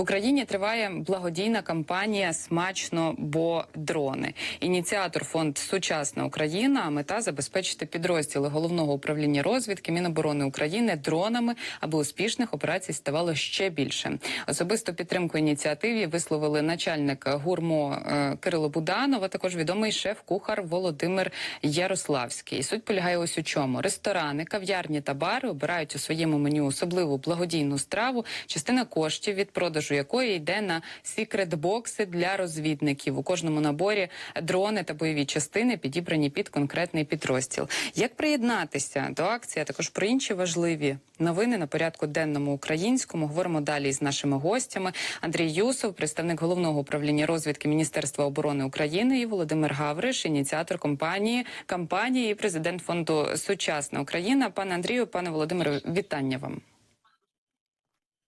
В Україні триває благодійна кампанія Смачно, бо дрони. Ініціатор фонд Сучасна Україна. А мета забезпечити підрозділи головного управління розвідки Міноборони України дронами, аби успішних операцій ставало ще більше. Особисту підтримку ініціативі висловили начальник гурмо е, Кирило Буданов, а також відомий шеф-кухар Володимир Ярославський. Суть полягає ось у чому: ресторани, кав'ярні та бари обирають у своєму меню особливу благодійну страву, частина коштів від продажу якої йде на секрет-бокси для розвідників. У кожному наборі дрони та бойові частини підібрані під конкретний підрозділ. Як приєднатися до акції, а також про інші важливі новини на порядку денному українському. Говоримо далі з нашими гостями. Андрій Юсов, представник головного управління розвідки Міністерства оборони України, і Володимир Гавриш, ініціатор компанії кампанії, і президент фонду Сучасна Україна. Пане Андрію, пане Володимире, вітання вам.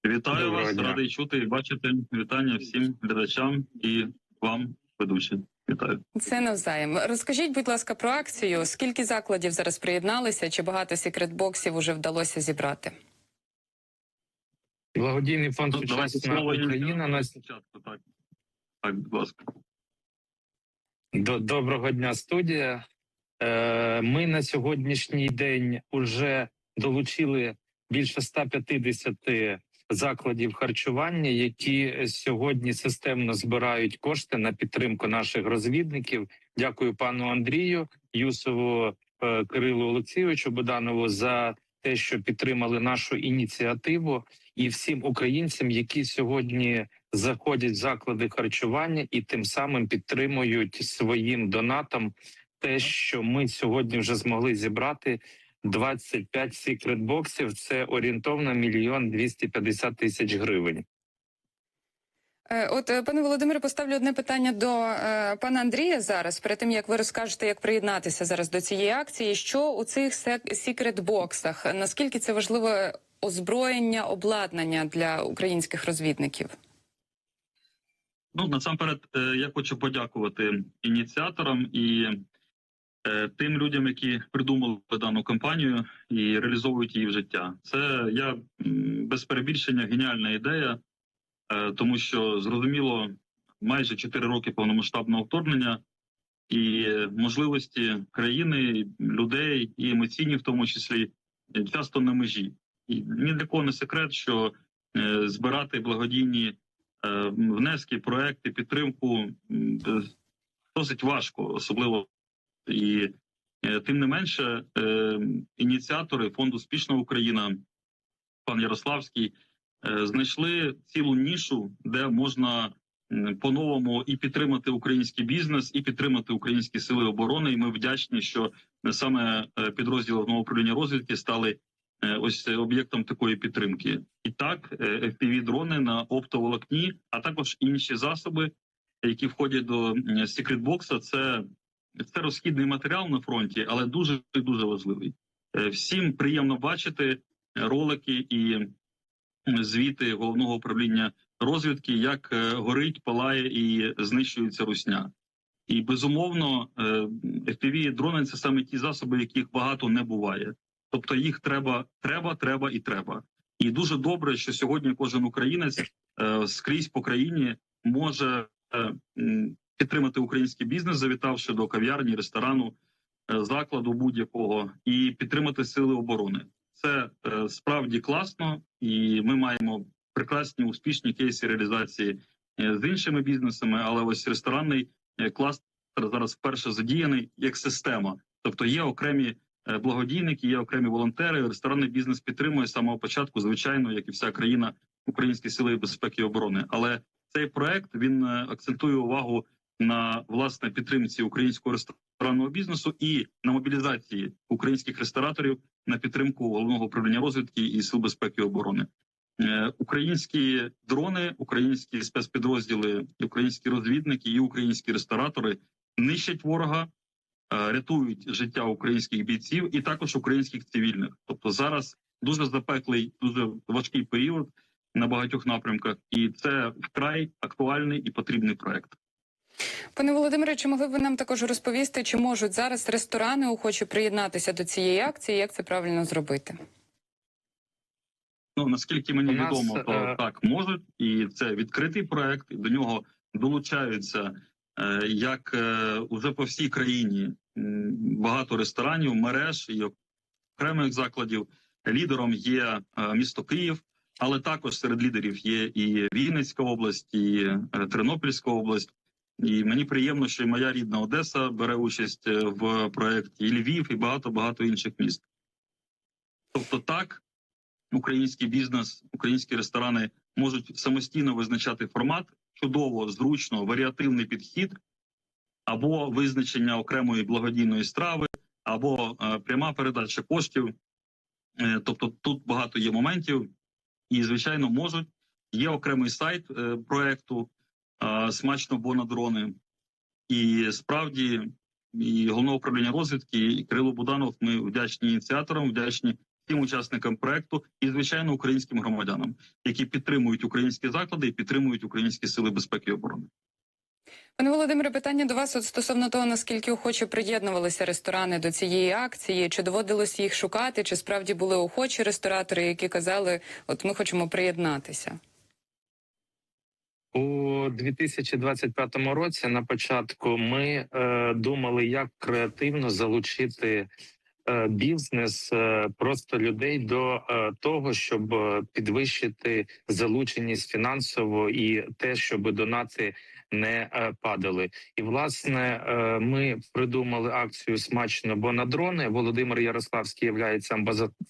Вітаю Доброго вас, дня. радий чути і бачити. Вітання всім глядачам і вам, ведучі. Вітаю. Це навзаєм. Розкажіть, будь ласка, про акцію. Скільки закладів зараз приєдналися? Чи багато секретбоксів уже вдалося зібрати? Благодійний фонд Ну, Сучасна Україна на спочатку. Так, так, будь ласка. До- доброго дня, студія. Е, Ми на сьогоднішній день уже долучили більше 150 закладів харчування, які сьогодні системно збирають кошти на підтримку наших розвідників. Дякую пану Андрію Юсову е, Кирилу Олексійовичу Боданову за те, що підтримали нашу ініціативу, і всім українцям, які сьогодні заходять в заклади харчування і тим самим підтримують своїм донатом те, що ми сьогодні вже змогли зібрати 25 секретбоксів. Це орієнтовно мільйон 250 тисяч гривень. Е, От, е, пане Володимире, поставлю одне питання до е, пана Андрія зараз, перед тим як ви розкажете, як приєднатися зараз до цієї акції. Що у цих сек- секрет-боксах? Наскільки це важливе озброєння, обладнання для українських розвідників? Ну насамперед, е, я хочу подякувати ініціаторам і тим людям, які придумали дану кампанію і реалізовують її в життя. Це я без перебільшення геніальна ідея, е, тому що зрозуміло, майже 4 роки повномасштабного вторгнення і е, можливості країни, людей і емоційні, в тому числі, е, часто на межі. І ні для кого не секрет, що е, збирати благодійні е, внески, проекти, підтримку е, досить важко, особливо і е, тим не менше, е, ініціатори фонду Успішна Україна, пан Ярославський, е, знайшли цілу нішу, де можна по-новому і підтримати український бізнес, і підтримати українські сили оборони. І ми вдячні, що саме підрозділи головного управління розвідки стали ось об'єктом такої підтримки. І так, fpv дрони на оптоволокні, а також інші засоби, які входять до м, секретбокса, це, це розхідний матеріал на фронті, але дуже дуже важливий. Е, Всім приємно бачити ролики і звіти головного управління розвідки, як е, горить, палає і знищується русня. І безумовно, е, fpv дрони це саме ті засоби, яких багато не буває. Тобто їх треба, треба, треба і треба. І дуже добре, що сьогодні кожен українець е, скрізь по країні може е, підтримати український бізнес, завітавши до кав'ярні, ресторану, е, закладу будь-якого, і підтримати сили оборони. Це е, справді класно, і ми маємо прекрасні успішні кейси реалізації е, з іншими бізнесами. Але ось ресторанний кластер зараз вперше задіяний як система, тобто є окремі благодійники, є окремі волонтери. Ресторанний бізнес підтримує з самого початку, звичайно, як і вся країна, українські сили безпеки і оборони. Але цей проект він акцентує увагу на власне підтримці українського ресторанного бізнесу і на мобілізації українських рестораторів на підтримку головного управління розвідки і сил безпеки і оборони. Е, Українські дрони, українські спецпідрозділи, українські розвідники і українські ресторатори нищать ворога, е, рятують життя українських бійців і також українських цивільних. Тобто зараз дуже запеклий, дуже важкий період на багатьох напрямках, і це вкрай актуальний і потрібний проект. Пане Володимире, чи могли б ви нам також розповісти, чи можуть зараз ресторани охочі приєднатися до цієї акції? Як це правильно зробити? Ну наскільки мені нас, відомо, то е, так можуть, і це відкритий проект. і До нього долучаються е, як е, уже по всій країні багато ресторанів, мереж і окремих закладів. Лідером є е, місто Київ, але також серед лідерів є і Вінницька область, і е, Тернопільська область. І мені приємно, що і моя рідна Одеса бере участь е, в проєкті, і Львів, і багато багато інших міст. Тобто, так, український бізнес, українські ресторани можуть самостійно визначати формат, чудово, зручно, варіативний підхід, або визначення окремої благодійної страви, або е, пряма передача коштів. Е, тобто тут багато є моментів, і звичайно можуть. Є окремий сайт проекту смачно бо на дрони. І справді, і головне управління розвідки, і Кирило Буданов. Ми вдячні ініціаторам, вдячні всім учасникам проекту і звичайно українським громадянам, які підтримують українські заклади і підтримують українські сили безпеки і оборони. Пане Володимире, питання до вас от стосовно того, наскільки охоче приєднувалися ресторани до цієї акції, чи доводилось їх шукати, чи справді були охочі ресторатори, які казали, от ми хочемо приєднатися. У 2025 році на початку ми е, думали, як креативно залучити е, бізнес, е, просто людей до е, того, щоб е, підвищити залученість фінансово і те, щоб донати не е, падали. І власне е, ми придумали акцію смачно, бо на дрони Володимир Ярославський є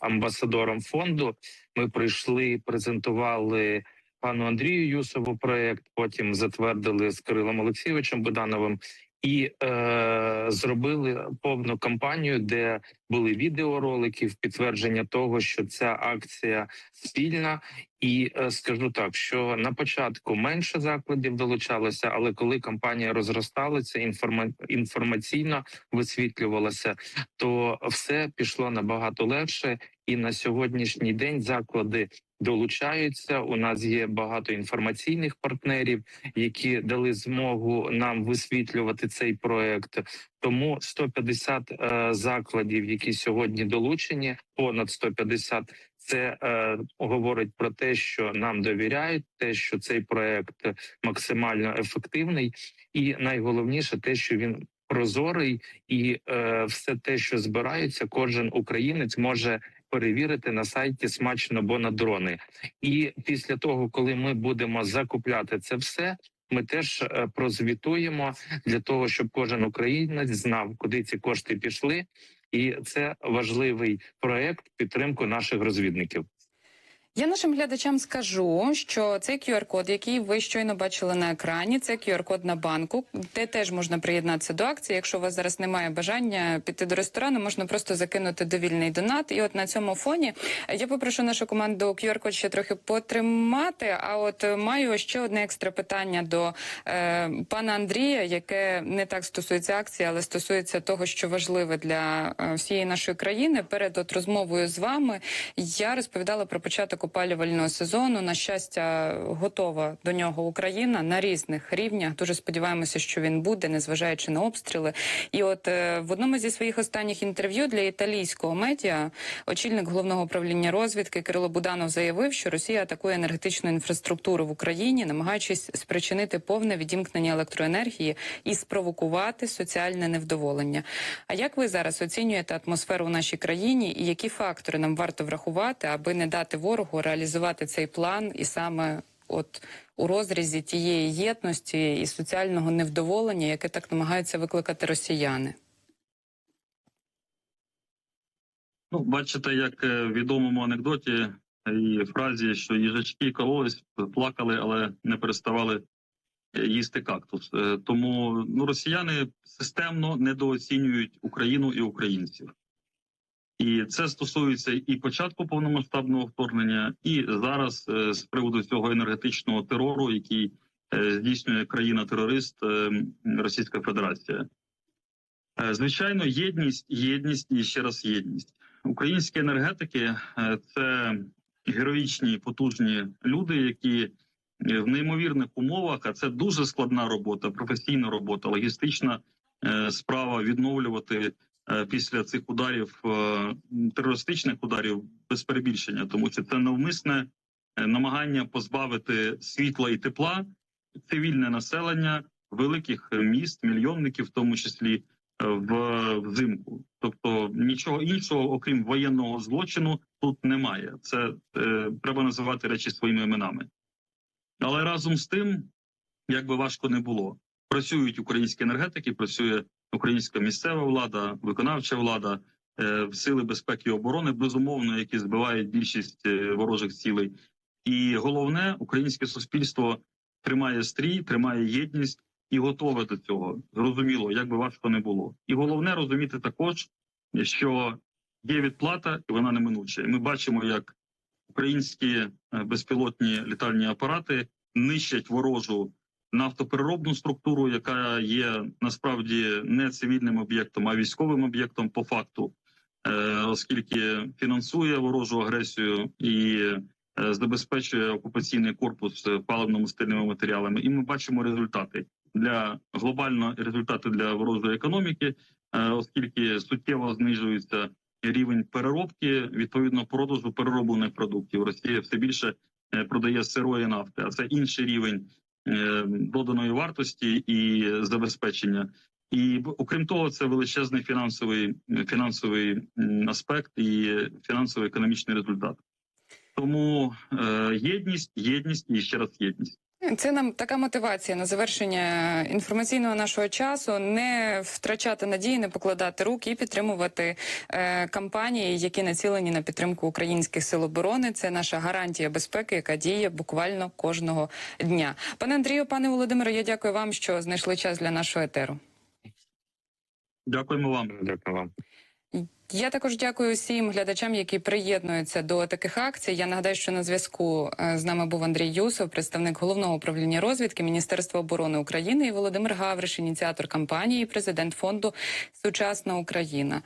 амбасадором фонду. Ми прийшли, презентували пану Андрію Юсову проект. Потім затвердили з Кирилом Олексійовичем Будановим і е, зробили повну кампанію, де були відеоролики в підтвердження того, що ця акція спільна. І е, скажу так, що на початку менше закладів долучалося, але коли кампанія розросталася, інформа інформаційно висвітлювалася, то все пішло набагато легше. І на сьогоднішній день заклади долучаються. У нас є багато інформаційних партнерів, які дали змогу нам висвітлювати цей проект. Тому 150 е, закладів, які сьогодні долучені, понад 150, це е, говорить про те, що нам довіряють, те, що цей проект максимально ефективний, і найголовніше те, що він прозорий, і е, все те, що збирається, кожен українець може перевірити на сайті смачно бо на дрони. І після того, коли ми будемо закупляти це все. Ми теж е, прозвітуємо для того, щоб кожен українець знав, куди ці кошти пішли, і це важливий проект підтримку наших розвідників. Я нашим глядачам скажу, що цей QR-код, який ви щойно бачили на екрані, це QR-код на банку, де теж можна приєднатися до акції. Якщо у вас зараз немає бажання піти до ресторану, можна просто закинути довільний донат. І от на цьому фоні я попрошу нашу команду QR-код ще трохи потримати. А от маю ще одне екстра питання до е, пана Андрія, яке не так стосується акції, але стосується того, що важливе для е, всієї нашої країни. Перед от розмовою з вами я розповідала про початок опалювального сезону. На щастя, готова до нього Україна на різних рівнях. Дуже сподіваємося, що він буде, незважаючи на обстріли. І от е, в одному зі своїх останніх інтерв'ю для італійського медіа очільник головного управління розвідки Кирило Буданов заявив, що Росія атакує енергетичну інфраструктуру в Україні, намагаючись спричинити повне відімкнення електроенергії і спровокувати соціальне невдоволення. А як ви зараз оцінюєте атмосферу в нашій країні і які фактори нам варто врахувати, аби не дати ворогу реалізувати цей план, і саме от у розрізі тієї єдності і соціального невдоволення, яке так намагаються викликати росіяни? Ну, бачите, як е, в відомому анекдоті і фразі, що їжачки кололись, плакали, але не переставали е, їсти кактус. Е, Тому ну, росіяни системно недооцінюють Україну і українців. І це стосується і початку повномасштабного вторгнення, і зараз е, з приводу цього енергетичного терору, який е, здійснює країна-терорист е, Російська Федерація. Звичайно, єдність, єдність і ще раз єдність. Українські енергетики це героїчні потужні люди, які в неймовірних умовах, а це дуже складна робота, професійна робота, логістична справа відновлювати після цих ударів е, терористичних ударів без перебільшення, тому що це навмисне е, намагання позбавити світла і тепла цивільне населення великих міст, мільйонників, в тому числі е, взимку. Тобто нічого іншого, окрім воєнного злочину, тут немає. Це е, треба називати речі своїми іменами. Але разом з тим, як би важко не було, працюють українські енергетики, працює українська місцева влада, виконавча влада, е, сили безпеки і оборони, безумовно, які збивають більшість е, ворожих цілей. І головне, українське суспільство тримає стрій, тримає єдність і готове до цього. Зрозуміло, як би важко не було. І головне розуміти також, що є відплата, і вона неминуча. І ми бачимо, як українські е, безпілотні літальні апарати нищать ворожу нафтопереробну структуру, яка є насправді не цивільним об'єктом, а військовим об'єктом по факту, е, оскільки фінансує ворожу агресію і е, забезпечує окупаційний корпус е, паливно-мастильними матеріалами. І ми бачимо результати для глобально результати для ворожої економіки, е, оскільки суттєво знижується рівень переробки відповідно продажу перероблених продуктів. Росія все більше продає сирої нафти, а це інший рівень доданої вартості і забезпечення. І окрім того, це величезний фінансовий фінансовий аспект і фінансово-економічний результат. Тому е, єдність, єдність і ще раз єдність. Це нам така мотивація на завершення інформаційного нашого часу. Не втрачати надії, не покладати руки і підтримувати е, кампанії, які націлені на підтримку українських сил оборони. Це наша гарантія безпеки, яка діє буквально кожного дня. Пане Андрію, пане Володимире, я дякую вам, що знайшли час для нашого етеру. Дякуємо вам. Дякую вам. Я також дякую всім глядачам, які приєднуються до таких акцій. Я нагадаю, що на зв'язку е, з нами був Андрій Юсов, представник головного управління розвідки Міністерства оборони України, і Володимир Гавриш, ініціатор кампанії, президент фонду Сучасна Україна.